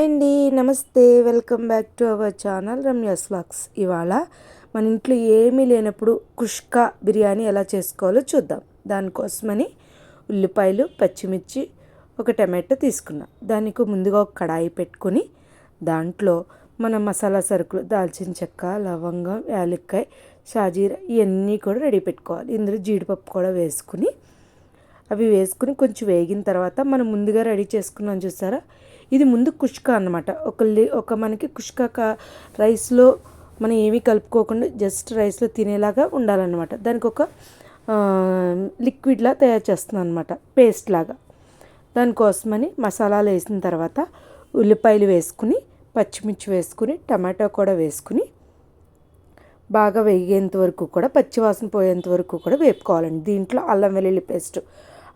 Hi అండి నమస్తే. Welcome back to our channel Ramya's vlogs. ఇవాళ మన ఇంట్లో ఏమీ లేనప్పుడు కుష్కా బిర్యానీ ఎలా చేసుకోవాలో చూద్దాం. దానికోసమని ఉల్లిపాయలు పచ్చిమిర్చి ఒక టమాటో తీసుకున్నా. దానికి ముందుగా ఒక కడాయి పెట్టుకొని దాంట్లో మన మసాలా సరుకులు దాల్చిన చెక్క లవంగం యాలక్కాయ షాజీరా ఇవన్నీ కూడా రెడీ పెట్టుకోవాలి. ఇందులో జీడిపప్పు కూడా వేసుకుని అవి వేసుకుని కొంచెం వేగిన తర్వాత మనం ముందుగా రెడీ చేసుకున్నాం చూసారా? ఇది ముందు కుష్క అనమాట ఒక ఒక మనకి కుష్క రైస్లో మనం ఏమీ కలుపుకోకుండా జస్ట్ రైస్లో తినేలాగా ఉండాలన్నమాట. దానికి ఒక లిక్విడ్లా తయారు చేస్తున్నాను అనమాట పేస్ట్ లాగా. దానికోసమని మసాలాలు వేసిన తర్వాత ఉల్లిపాయలు వేసుకుని పచ్చిమిర్చి వేసుకుని టమాటో కూడా వేసుకుని బాగా వేగేంత వరకు కూడా పచ్చివాసన పోయేంత వరకు కూడా వేపుకోవాలండి. దీంట్లో అల్లం వెల్లుల్లి పేస్ట్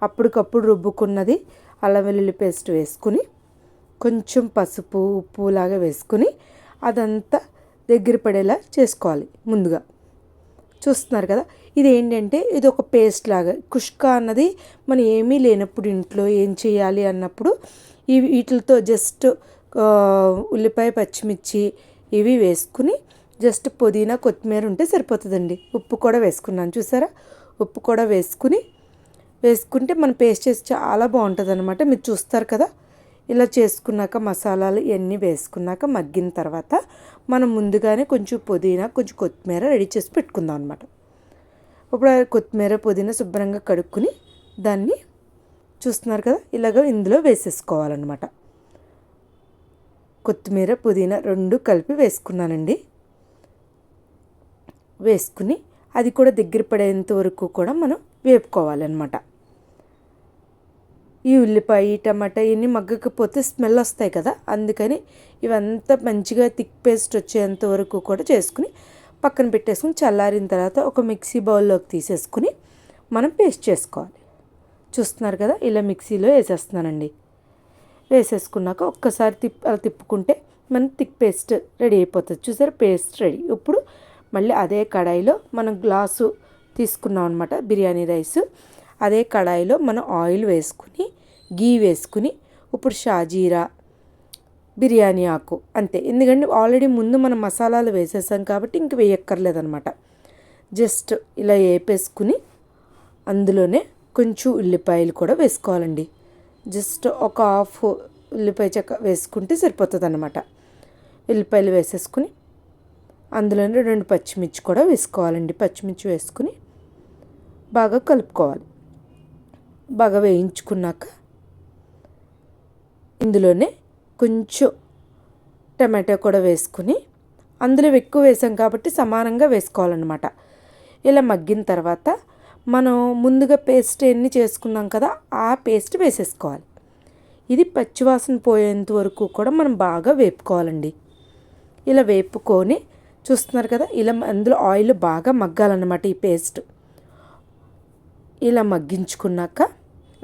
అప్పటికప్పుడు రుబ్బుకున్నది అల్లం వెల్లుల్లి పేస్ట్ వేసుకుని కొంచెం పసుపు ఉప్పు లాగా వేసుకుని అదంతా దగ్గర పడేలా చేసుకోవాలి ముందుగా. చూస్తున్నారు కదా ఇది ఏంటంటే ఇది ఒక పేస్ట్ లాగా కుష్క అన్నది మనం ఏమీ లేనప్పుడు ఇంట్లో ఏం చేయాలి అన్నప్పుడు ఇవి వీటితో జస్ట్ ఉల్లిపాయ పచ్చిమిర్చి ఇవి వేసుకుని జస్ట్ పుదీనా కొత్తిమీర ఉంటే సరిపోతుందండి. ఉప్పు కూడా వేసుకున్నాను చూసారా? ఉప్పు కూడా వేసుకుని వేసుకుంటే మనం పేస్ట్ చేసి చాలా బాగుంటుంది అనమాట మీరు చూస్తారు కదా? ఇలా చేసుకున్నాక మసాలాలు ఇవన్నీ వేసుకున్నాక మగ్గిన తర్వాత మనం ముందుగానే కొంచెం పుదీనా కొంచెం కొత్తిమీర రెడీ చేసి పెట్టుకుందాం అనమాట ఇప్పుడు కొత్తిమీర పుదీనా శుభ్రంగా కడుక్కుని దాన్ని చూస్తున్నారు కదా? ఇలాగ ఇందులో వేసేసుకోవాలన్నమాట. కొత్తిమీర పుదీనా రెండు కలిపి వేసుకున్నానండి. వేసుకుని అది కూడా దగ్గర పడేంత వరకు కూడా మనం వేపుకోవాలన్నమాట. ఈ ఉల్లిపాయ టమాటా ఇవన్నీ మగ్గకపోతే స్మెల్ వస్తాయి కదా. అందుకని ఇవంతా మంచిగా థిక్ పేస్ట్ వచ్చేంత వరకు కూడా చేసుకుని పక్కన పెట్టేసుకుని చల్లారిన తర్వాత ఒక మిక్సీ బౌల్లోకి తీసేసుకుని మనం పేస్ట్ చేసుకోవాలి. చూస్తున్నారు కదా ఇలా మిక్సీలో వేసేస్తున్నానండి. వేసేసుకున్నాక ఒక్కసారి తిప్ అలా తిప్పుకుంటే మనం థిక్ పేస్ట్ రెడీ అయిపోతుంది. చూసారా పేస్ట్ రెడీ. ఇప్పుడు మళ్ళీ అదే కడాయిలో మనం గ్లాసు తీసుకున్నాం అనమాట బిర్యానీ రైస్. అదే కడాయిలో మనం ఆయిల్ వేసుకుని గీ వేసుకుని ఇప్పుడు షాజీరా బిర్యానీ ఆకు అంతే. ఎందుకంటే ఆల్రెడీ ముందు మనం మసాలాలు వేసేసాం కాబట్టి ఇంక వేయక్కర్లేదనమాట జస్ట్ ఇలా వేపేసుకుని అందులోనే కొంచెం ఉల్లిపాయలు కూడా వేసుకోవాలండి. జస్ట్ ఒక హాఫ్ ఉల్లిపాయ చెక్క వేసుకుంటే సరిపోతుంది అనమాట ఉల్లిపాయలు వేసేసుకుని అందులోనే రెండు పచ్చిమిర్చి కూడా వేసుకోవాలండి. పచ్చిమిర్చి వేసుకుని బాగా కలుపుకోవాలి. బాగా వేయించుకున్నాక ఇందులోనే కొంచెం టమాటో కూడా వేసుకుని అందులో ఎక్కువ వేసాం కాబట్టి సమానంగా వేసుకోవాలన్నమాట. ఇలా మగ్గిన తర్వాత మనం ముందుగా పేస్ట్ ఎన్ని చేసుకున్నాం కదా ఆ పేస్ట్ వేసేసుకోవాలి. ఇది పచ్చివాసన పోయేంత వరకు కూడా మనం బాగా వేపుకోవాలండి. ఇలా వేపుకొని చూస్తున్నారు కదా ఇలా అందులో ఆయిల్ బాగా మగ్గాలన్నమాట ఈ పేస్ట్. ఇలా మగ్గించుకున్నాక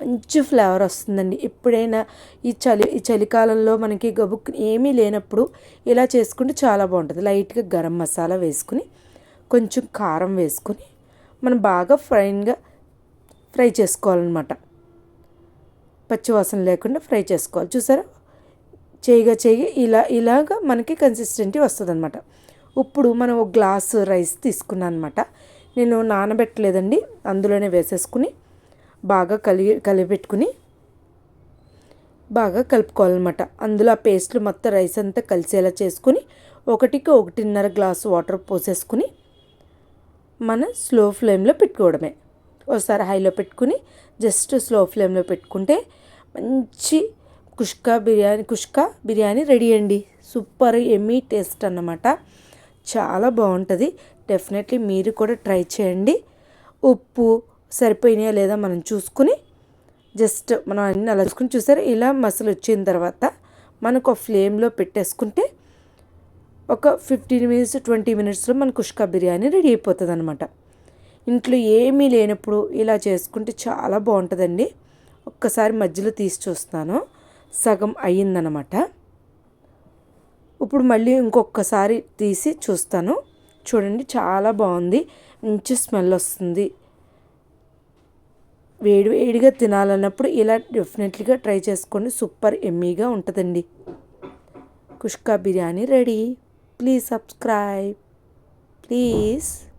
మంచి ఫ్లేవర్ వస్తుందండి. ఎప్పుడైనా ఈ చలి ఈ చలికాలంలో మనకి గబుక్ ఏమీ లేనప్పుడు ఇలా చేసుకుంటే చాలా బాగుంటుంది. లైట్గా గరం మసాలా వేసుకుని కొంచెం కారం వేసుకుని మనం బాగా ఫ్రైన్గా ఫ్రై చేసుకోవాలన్నమాట. పచ్చివాసన లేకుండా ఫ్రై చేసుకోవాలి. చూసారా? చేయగా చేయగా ఇలా ఇలాగా మనకి కన్సిస్టెంటీ వస్తుంది అనమాట ఇప్పుడు మనం ఒక గ్లాస్ రైస్ తీసుకున్నాను అనమాట నేను నానబెట్టలేదండి. అందులోనే వేసేసుకుని బాగా కలిగి కలిపెట్టుకుని బాగా కలుపుకోవాలన్నమాట. అందులో ఆ పేస్ట్లు మొత్తం రైస్ అంతా కలిసేలా చేసుకుని ఒకటికి ఒకటిన్నర గ్లాసు వాటర్ పోసేసుకుని మన స్లో ఫ్లేమ్లో పెట్టుకోవడమే. ఒకసారి హైలో పెట్టుకుని జస్ట్ స్లో ఫ్లేమ్లో పెట్టుకుంటే మంచి కుష్కా బిర్యానీ కుష్కా బిర్యానీ రెడీ అండి. సూపర్ ఎమ్మీ టేస్ట్ అన్నమాట. చాలా బాగుంటుంది. డెఫినెట్లీ మీరు కూడా ట్రై చేయండి. ఉప్పు సరిపోయినాయా లేదా మనం చూసుకుని జస్ట్ మనం అన్నీ అలా చూసుకుని చూసారా? ఇలా మసలు వచ్చిన తర్వాత మనకు ఫ్లేమ్లో పెట్టేసుకుంటే ఒక ఫిఫ్టీన్ మినిట్స్ ట్వంటీ మినిట్స్లో మన కుష్కా బిర్యానీ రెడీ అయిపోతుంది అనమాట ఇంట్లో ఏమీ లేనప్పుడు ఇలా చేసుకుంటే చాలా బాగుంటుందండి. ఒక్కసారి మధ్యలో తీసి చూస్తాను సగం అయ్యిందనమాట ఇప్పుడు మళ్ళీ ఇంకొకసారి తీసి చూస్తాను. చూడండి చాలా బాగుంది. మంచి స్మెల్ వస్తుంది. వేడి వేడిగా తినాలన్నప్పుడు ఇలా డెఫినెట్లీగా ట్రై చేసుకోండి. సూపర్ ఎమ్మీగా ఉంటుందండి. Kushka biryani ready. Please subscribe. Please.